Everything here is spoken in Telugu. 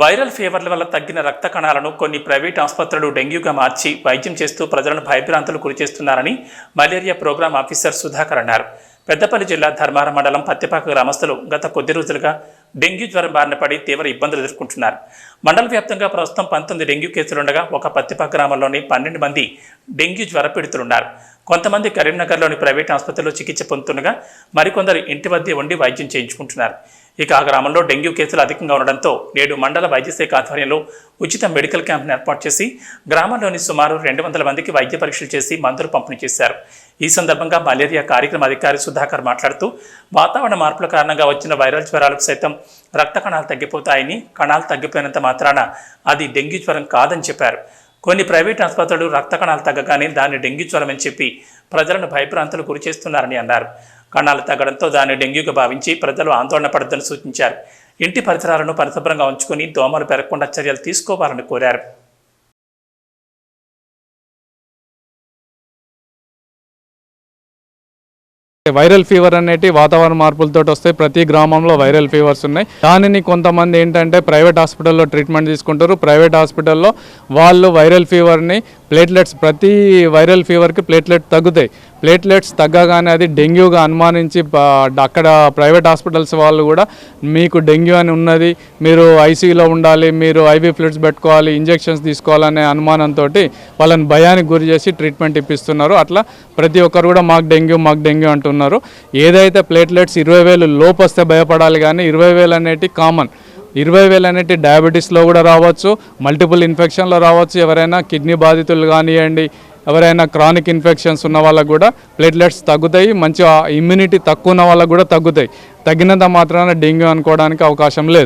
వైరల్ ఫీవర్ల వల్ల తగ్గిన రక్త కణాలను కొన్ని ప్రైవేట్ ఆసుపత్రులు డెంగ్యూగా మార్చి వైద్యం చేస్తూ ప్రజలను భయభ్రాంతులు గురిచేస్తున్నారని మలేరియా ప్రోగ్రాం ఆఫీసర్ సుధాకర్ అన్నారు. పెద్దపల్లి జిల్లా ధర్మారం మండలం పత్తిపాక గ్రామస్తులు గత కొద్ది రోజులుగా డెంగ్యూ జ్వరం బారిన పడి తీవ్ర ఇబ్బందులు ఎదుర్కొంటున్నారు. మండల వ్యాప్తంగా ప్రస్తుతం పంతొమ్మిది డెంగ్యూ కేసులుండగా ఒక పత్తిపాక గ్రామంలోని పన్నెండు మంది డెంగ్యూ జ్వర పీడితులున్నారు. కొంతమంది కరీంనగర్లోని ప్రైవేట్ ఆసుపత్రిలో చికిత్స పొందుతుండగా మరికొందరు ఇంటి వద్దే ఉండి వైద్యం చేయించుకుంటున్నారు. ఇక ఆ గ్రామంలో డెంగ్యూ కేసులు అధికంగా ఉండడంతో నేడు మండల వైద్యశాఖ ఆధ్వర్యంలో ఉచిత మెడికల్ క్యాంప్ను ఏర్పాటు చేసి గ్రామంలోని సుమారు రెండు వందల మందికి వైద్య పరీక్షలు చేసి మందులు పంపిణీ చేశారు. ఈ సందర్భంగా మలేరియా కార్యక్రమ అధికారి సుధాకర్ మాట్లాడుతూ వాతావరణ మార్పుల కారణంగా వచ్చిన వైరల్ జ్వరాలకు సైతం రక్త కణాలు తగ్గిపోతాయని కణాలు తగ్గిపోయినంత మాత్రాన అది డెంగ్యూ జ్వరం కాదని చెప్పారు. కొన్ని ప్రైవేట్ ఆసుపత్రులు రక్త కణాలు తగ్గగానే దాన్ని డెంగ్యూ జ్వరం అని చెప్పి ప్రజలను భయభ్రాంతులు గురి చేస్తున్నారని అన్నారు. కణాలు తగ్గడంతో దాన్ని డెంగ్యూగా భావించి ప్రజలు ఆందోళన పడద్దని సూచించారు. ఇంటి పరిసరాలను పరిశుభ్రంగా ఉంచుకుని దోమలు పెరగకుండా చర్యలు తీసుకోవాలని కోరారు. వైరల్ ఫీవర్ అనేటి వాతావరణ మార్పులతో వస్తాయి ప్రతి గ్రామంలో వైరల్ ఫీవర్స్ ఉన్నాయి. దానిని కొంతమంది ఏంటంటే ప్రైవేట్ హాస్పిటల్లో ట్రీట్మెంట్ తీసుకుంటారు. ప్రైవేట్ హాస్పిటల్లో వాళ్ళు వైరల్ ఫీవర్ని ప్లేట్లెట్స్ ప్రతి వైరల్ ఫీవర్కి ప్లేట్లెట్ తగ్గుతాయి. ప్లేట్లెట్స్ తగ్గగానే అది డెంగ్యూగా అనుమానించి అక్కడ ప్రైవేట్ హాస్పిటల్స్ వాళ్ళు కూడా మీకు డెంగ్యూ అని ఉన్నది మీరు ఐసీయూలో ఉండాలి మీరు ఐవీ ఫ్లూడ్స్ పెట్టుకోవాలి ఇంజెక్షన్స్ తీసుకోవాలనే అనుమానంతో వాళ్ళని భయానికి గురి చేసి ట్రీట్మెంట్ ఇప్పిస్తున్నారు. అట్లా ప్రతి ఒక్కరు కూడా మాకు డెంగ్యూ మాకు డెంగ్యూ అంటున్నారు. ఏదైతే ప్లేట్లెట్స్ ఇరవై వేలు లోపు వస్తే భయపడాలి కానీ ఇరవై వేలు అనేటి కామన్. ఇరవై వేలు అనేటి డయాబెటీస్లో కూడా రావచ్చు మల్టిపుల్ ఇన్ఫెక్షన్లో రావచ్చు. ఎవరైనా కిడ్నీ బాధితులు కానివ్వండి ఎవరైనా క్రానిక్ ఇన్ఫెక్షన్స్ ఉన్న వాళ్ళకు కూడా ప్లేట్లెట్స్ తగ్గుతాయి మంచి ఇమ్యూనిటీ తక్కువ ఉన్న వాళ్ళకు కూడా తగ్గుతాయి. తగ్గినంత మాత్రాన డెంగ్యూ అనుకోవడానికి అవకాశం లేదు.